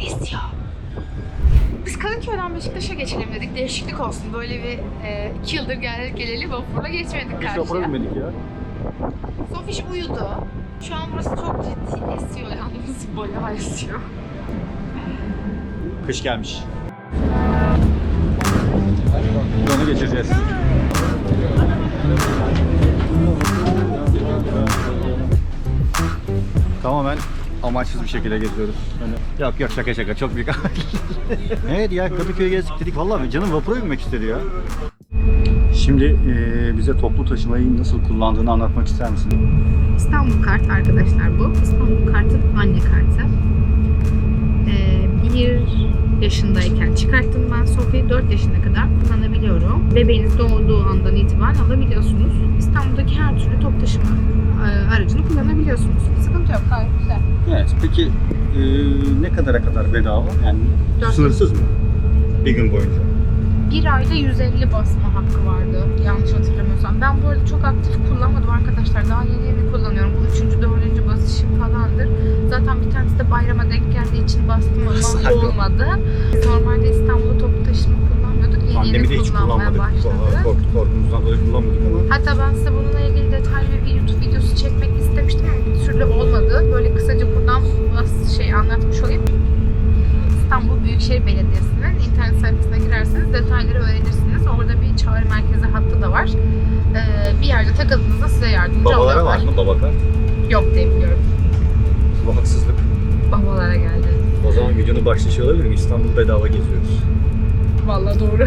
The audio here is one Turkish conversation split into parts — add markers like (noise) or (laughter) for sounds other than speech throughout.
Esiyor. Biz Kadıköy'den Beşiktaş'a geçelim dedik. Değişiklik olsun. Böyle bir e, iki yıldır gel, geleli vapurla geçmedik karşıya. binmedik ya. Sofiş uyudu. Şu an burası çok ciddi esiyor yalnız. (laughs) Bayağı esiyor. Kış gelmiş. Onu geçireceğiz. Tamamen amaçsız bir şekilde geziyoruz. Hani, yok yok şaka şaka çok büyük (laughs) Evet ya Kadıköy'e gezdik dedik. Vallahi canım vapura binmek istedi ya. Şimdi eee, bize toplu taşımayı nasıl kullandığını anlatmak ister misin? İstanbul kart arkadaşlar bu. İstanbul kartın anne kartı. Ee, bir yaşındayken çıkarttım ben Sofi'yi 4 yaşına kadar. Bebeğiniz doğduğu andan itibaren alabiliyorsunuz. İstanbul'daki her türlü top taşıma e, aracını kullanabiliyorsunuz. Sıkıntı yok gayet güzel. Evet. Peki eee, ne kadara kadar bedava? Yani Dört. sınırsız mı? Bir gün boyunca. Bir ayda 150 basma hakkı vardı yanlış hatırlamıyorsam. Ben bu arada çok aktif kullanmadım arkadaşlar. Daha yeni yeni kullanıyorum. Bu üçüncü, dördüncü basışım falandır. Zaten bir tanesi de bayrama denk geldiği için bastım ama olmadı. Normalde İstanbul'da toplu taşıma Pandemide yeni hiç kullanmadık. başladık. Kork, korkumuzdan dolayı kullanmadık ama. Hatta ben size bununla ilgili detaylı bir YouTube videosu çekmek istemiştim ama bir türlü olmadı. Böyle kısaca buradan şey anlatmış olayım. İstanbul Büyükşehir Belediyesi'nin internet sayfasına girerseniz detayları öğrenirsiniz. Orada bir çağrı merkezi hattı da var. Ee, bir yerde takıldığınızda size yardımcı Babalara var oluyorlar. mı babakar? Yok diye biliyorum. Bu haksızlık. Babalara geldi. O zaman videonun başlığı olabilir mi? İstanbul bedava geziyoruz. Vallahi doğru.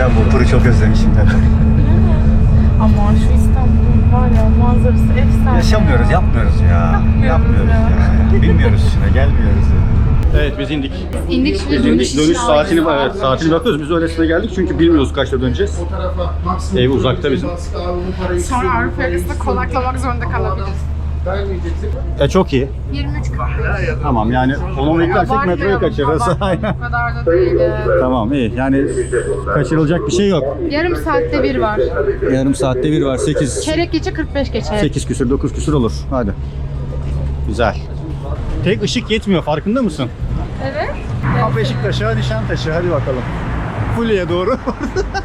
Ben bu pırı çok özlemişim ben. Ama şu İstanbul'un var ya manzarası efsane. Yaşamıyoruz, yapmıyoruz ya. Yapmıyoruz ya. Bilmiyoruz şuna, gelmiyoruz ya. Evet biz indik. İndik şimdi Biz dönüş, indik. Dönüş saatini, evet, saatini bakıyoruz. Biz öylesine geldik çünkü bilmiyoruz kaçta döneceğiz. Ev uzakta bizim. Sonra Avrupa yakasında konaklamak zorunda kalabiliriz. E çok iyi. 23 Tamam yani 10 beklersek metroyu kaçırırız. Aynen. Bu kadar da değil. Tamam iyi. Yani kaçırılacak bir şey yok. Yarım saatte bir var. Yarım saatte bir var. 8 Çeyrek geçe 45 geçe. 8 küsür 9 küsür olur. Hadi. Güzel. Tek ışık yetmiyor farkında mısın? Evet. Ha Beşiktaş'a, Nişantaşı hadi bakalım. Fulya'ya doğru.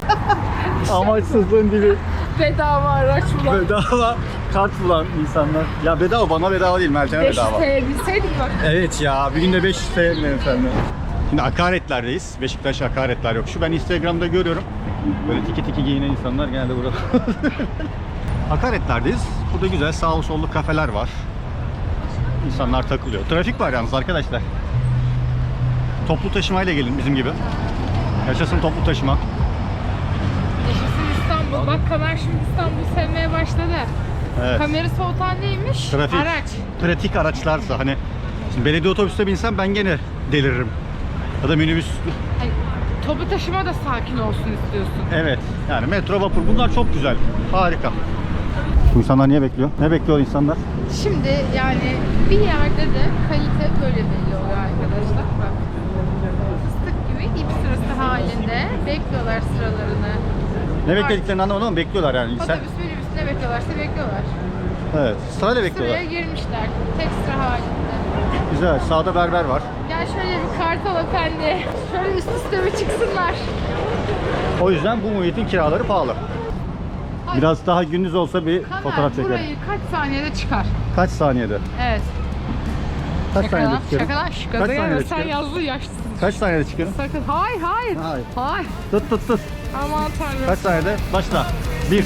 (laughs) Amaçsızlığın dibi. Bedava araç bulan. Bedava kart bulan insanlar. Ya bedava bana bedava değil Meltem'e 500 bedava. TL'ye bilseydik bak. Evet ya bir günde 500 TL efendim. Şimdi akaretlerdeyiz. Beşiktaş akaretler yok. Şu ben Instagram'da görüyorum. Böyle tiki tiki giyinen insanlar genelde burada. (laughs) akaretlerdeyiz. Burada güzel sağlı sollu kafeler var. İnsanlar takılıyor. Trafik var yalnız arkadaşlar. Toplu taşımayla gelin bizim gibi. Yaşasın toplu taşıma. Yaşasın İstanbul. Bak Kamer şimdi İstanbul sevmeye başladı. Evet. Kameri soğutan neymiş? Trafik. Araç. Pratik araçlarsa hani şimdi belediye otobüste binsem ben gene deliririm. Ya da minibüs. Ay, topu taşıma da sakin olsun istiyorsun. Evet. Yani metro vapur bunlar çok güzel. Harika. Bu insanlar niye bekliyor? Ne bekliyor insanlar? Şimdi yani bir yerde de kalite böyle belli oluyor arkadaşlar. Bak. Fıstık gibi ip sırası halinde bekliyorlar sıralarını. Ne beklediklerini anlamadım ama bekliyorlar yani. Sen, Otobüs ne bekliyorlarsa bekliyorlar. evet. Sırayla bekliyorlar. Sıraya girmişler. Tek sıra halinde. Güzel. Sağda berber var. Gel şöyle bir kartal efendi. Şöyle üst üste bir çıksınlar. O yüzden bu muhitin kiraları pahalı. Ay. Biraz daha gündüz olsa bir Kamer fotoğraf çekerim. burayı kaç saniyede çıkar? Kaç saniyede? Evet. Kaç Şaka saniyede çıkarım? şaka lan, Kaç değil saniyede? Sen çıkarım? yazdı yaşlısın. Kaç saniyede çıkarım? Sakın. Hayır, hayır. Hayır. Hayır. Tut tut tut. Aman tanrım. Kaç saniyede? Başla. Bir.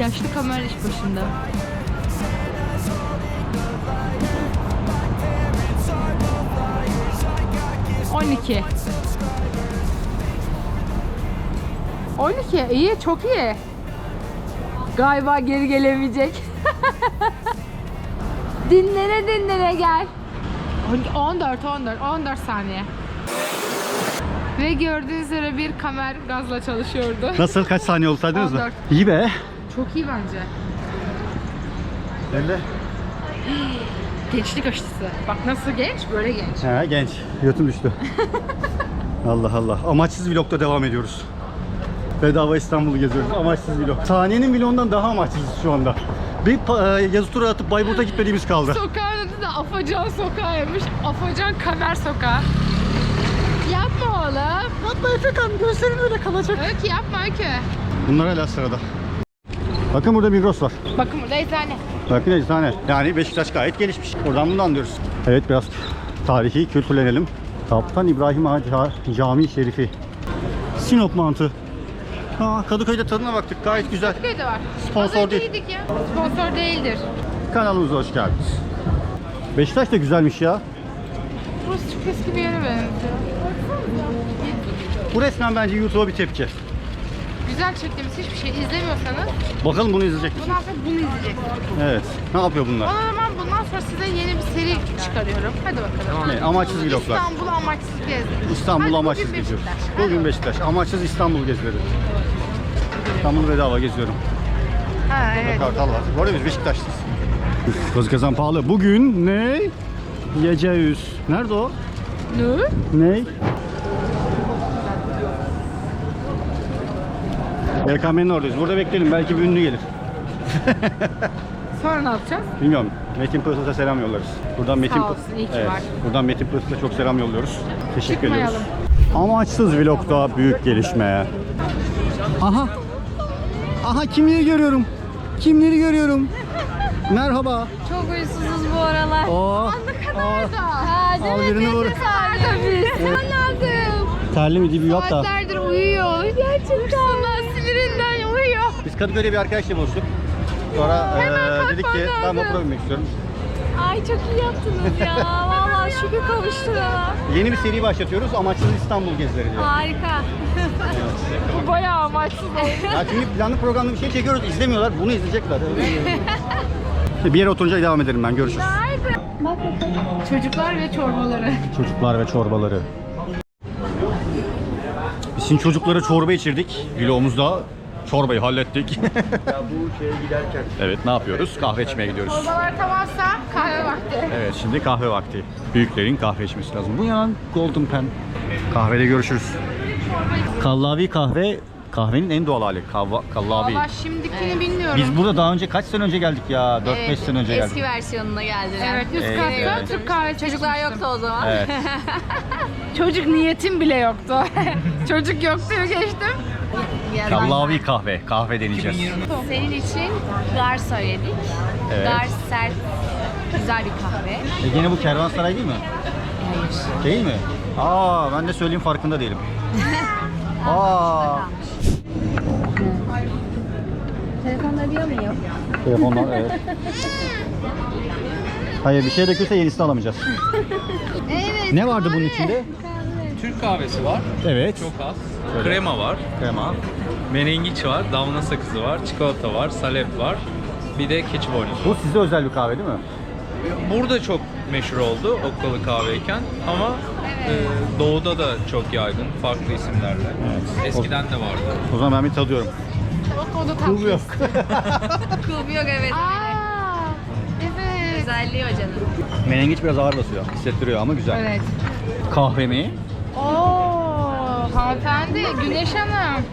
Yaşlı kamera iş başında. On iki. On iki. İyi, çok iyi. Galiba geri gelemeyecek. (laughs) dinlene dinlene gel. 14 14 14 saniye. Ve gördüğünüz üzere bir kamer gazla çalışıyordu. Nasıl? Kaç saniye olsaydınız mı? 14. İyi be. Çok iyi bence. Öyle. (gasps) Gençlik aşısı. Bak nasıl genç, böyle genç. He genç. Yatım düştü. (laughs) Allah Allah. Amaçsız vlogda devam ediyoruz. Bedava İstanbul'u geziyoruz. Amaçsız vlog. Saniyenin vlogundan daha amaçsızız şu anda. Bir pa- e, yazı tura atıp Bayburt'a gitmediğimiz kaldı. Sokağın adı da Afacan Sokağı'ymış. Afacan Kamer Sokağı. Yapma oğlum. Yapma Efekan gözlerin öyle kalacak. Öykü yapma Öykü. Bunlar hala sırada. Bakın burada Migros var. Bakın burada eczane. Bakın eczane. Yani Beşiktaş gayet gelişmiş. Buradan bunu anlıyoruz. Evet biraz tarihi kültürlenelim. Kaptan İbrahim Ağa Ca- Camii Şerifi. Sinop mantı. Aa, Kadıköy'de tadına baktık. Gayet güzel. Kadıköy'de de var. Sponsor değil. ya. Sponsor değildir. Kanalımıza hoş geldiniz. Beşiktaş da güzelmiş ya. Burası çok eski bir yere benziyor. Bu resmen bence YouTube'a bir tepki. Güzel çektiğimiz hiçbir şey izlemiyorsanız Bakalım bunu izleyecek misin? bundan sonra bunu izleyeceksiniz. Evet. Ne yapıyor bunlar? O zaman bundan sonra size yeni bir seri çıkarıyorum. Hadi bakalım. Ne? Amaçsız vloglar. İstanbul amaçsız gezdik. İstanbul amaçsız geziyoruz. Bugün Beşiktaş. Amaçsız İstanbul gezileri. İstanbul bedava geziyorum. Ha evet. Kartal var. Bu arada biz Beşiktaşlıyız. Kazan pahalı. Bugün ne? Yiyeceğiz. Nerede o? Ne? Ne? BKM'nin oradayız. Burada bekleyelim. Belki bir ünlü gelir. (laughs) Sonra ne yapacağız? Bilmiyorum. Metin Pıras'a selam yollarız. Buradan Metin olsun, iyi ki var. Buradan Metin Pıras'a çok selam yolluyoruz. Teşekkür Çıkmayalım. ediyoruz. Amaçsız vlogda büyük gelişme. Aha. Aha kimleri görüyorum? Kimleri görüyorum? Merhaba. Çok uysuzuz bu aralar. Oo. Nerede? Ha, değil Al mi? birini vur. De sardı biz. Ben aldım. Terli mi dibi yok da. Saatlerdir uyuyor. Gerçekten. Kadıköy'de bir arkadaşla buluştuk. Sonra Hemen eee, dedik ki kalkman ben lazım. vapura binmek istiyorum. Ay çok iyi yaptınız ya. Vallahi şükür kavuşturana. Yeni bir seri başlatıyoruz. Amaçsız İstanbul gezileri diye. Harika. (laughs) Bu bayağı amaçsız oldu. Ya çünkü planlı programlı bir şey çekiyoruz. izlemiyorlar. Bunu izleyecekler. bir yere oturunca devam ederim ben. Görüşürüz. Çocuklar ve çorbaları. Çocuklar ve çorbaları. Biz şimdi çocuklara çorba içirdik. Vlogumuzda çorbayı hallettik. (laughs) ya bu şeye giderken. Evet ne yapıyoruz? Kahve içmeye gidiyoruz. Çorbalar tamamsa kahve vakti. Evet şimdi kahve vakti. Büyüklerin kahve içmesi lazım. Bu yan Golden Pen. Kahvede görüşürüz. Kallavi kahve kahvenin en doğal hali. Kavva, kallavi. Valla şimdikini bilmiyorum. Biz burada daha önce kaç sene önce geldik ya? 4-5 Evet, sene önce geldik. Eski versiyonuna geldiler. Evet üst Evet, katta evet. Türk kahvesi Çocuklar yoktu o zaman. Evet. (laughs) Çocuk niyetim bile yoktu. (laughs) Çocuk yoktu geçtim. Kallavi kahve. Kahve deneyeceğiz. Senin için gar söyledik. Evet. Gar sert, güzel bir kahve. E gene bu kervansaray değil mi? Hayır. Değil mi? Aa ben de söyleyeyim farkında değilim. (laughs) Aa. Telefonda diyor muyum? Telefondan evet. Hayır bir şey dökülse yenisini alamayacağız. (laughs) Evet. Ne vardı bunun içinde? Türk kahvesi var, Evet. çok az. Şöyle. Krema var, Krema. menengiç var, damla sakızı var, çikolata var, salep var. Bir de keçi boynuzu. Bu size özel bir kahve değil mi? Burada çok meşhur oldu okkalı kahveyken ama e, doğuda da çok yaygın farklı isimlerle. Eskiden de vardı. O zaman ben bir tadıyorum. O da tatlı. Tuz yok. (laughs) Kulbu yok evet. Aa, evet. Güzelliği o canım. Menengiç biraz ağır basıyor. Hissettiriyor ama güzel. Evet. Kahve mi? Oo, hanımefendi, Güneş Hanım.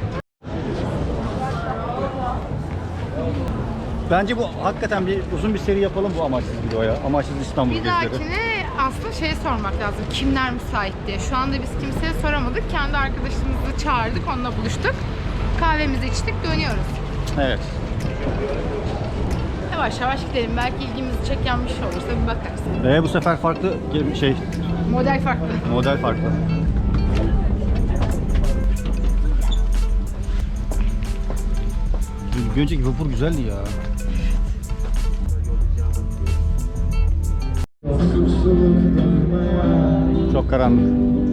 Bence bu hakikaten bir uzun bir seri yapalım bu amaçsız videoya. Amaçsız İstanbul Bir gezileri. dahakine aslında şey sormak lazım. Kimler müsait diye. Şu anda biz kimseye soramadık. Kendi arkadaşımızı çağırdık, onunla buluştuk. Kahvemizi içtik, dönüyoruz. Evet. Yavaş yavaş gidelim. Belki ilgimizi çeken bir şey olursa bir bakarız. Ve bu sefer farklı şey Model farklı. model farklı. Bir önceki vapur güzeldi ya. Çok karanlık.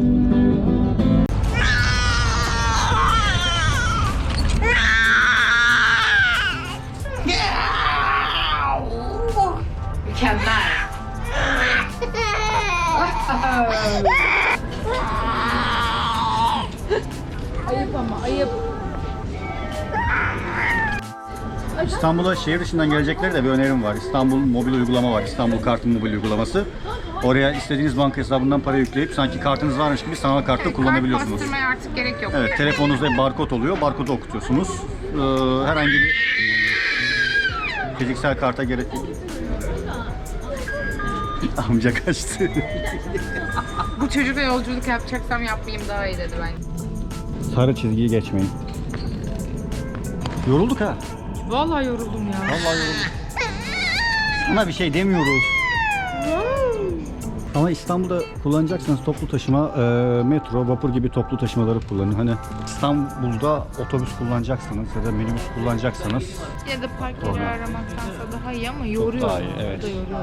İstanbul'a şehir dışından gelecekleri de bir önerim var. İstanbul mobil uygulama var. İstanbul Kart'ın mobil uygulaması. Oraya istediğiniz banka hesabından para yükleyip sanki kartınız varmış gibi sanal kartı kullanabiliyorsunuz. Kart bastırmaya artık gerek yok. Evet, telefonunuzda bir barkod oluyor. Barkodu okutuyorsunuz. Ee, herhangi bir fiziksel karta gerek yok. (laughs) Amca kaçtı. (laughs) Bu çocukla yolculuk yapacaksam yapmayayım daha iyi dedi bence. Sarı çizgiyi geçmeyin. Yorulduk ha. Vallahi yoruldum ya. Vallahi yorulduk. Sana bir şey demiyoruz. Ama İstanbul'da kullanacaksanız toplu taşıma, e, metro, vapur gibi toplu taşımaları kullanın. Hani İstanbul'da otobüs kullanacaksanız ya da minibüs kullanacaksanız Ya da park yeri Problem. aramaktansa daha iyi ama yoruyor. daha iyi, evet. Bu da yoruyor.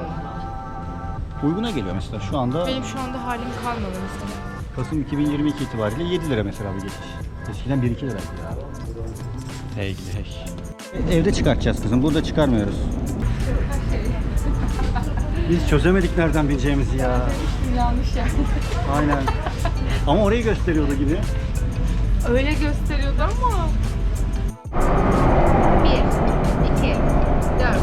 uyguna geliyor mesela. Şu anda Benim şu anda halim kalmadı mesela. Kasım 2022 itibariyle 7 lira mesela bir geçiş. Eskiden 1-2 liraydı ya. Hey gidi hey. Evde çıkartacağız kızım. Burada çıkarmıyoruz. Biz çözemedik nereden bileceğimizi ya. Yanlış yani. Aynen. Ama orayı gösteriyordu gibi. Öyle gösteriyordu ama. Bir, iki, dört.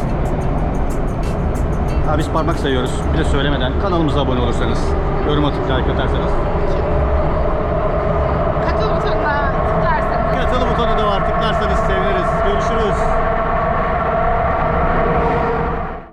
Ha, biz parmak sayıyoruz. Bir de söylemeden kanalımıza abone olursanız, yorum atıp like atarsanız. Katıl butonuna tıklarsanız. Katıl butonu da var tıklarsanız seviniriz. Görüşürüz.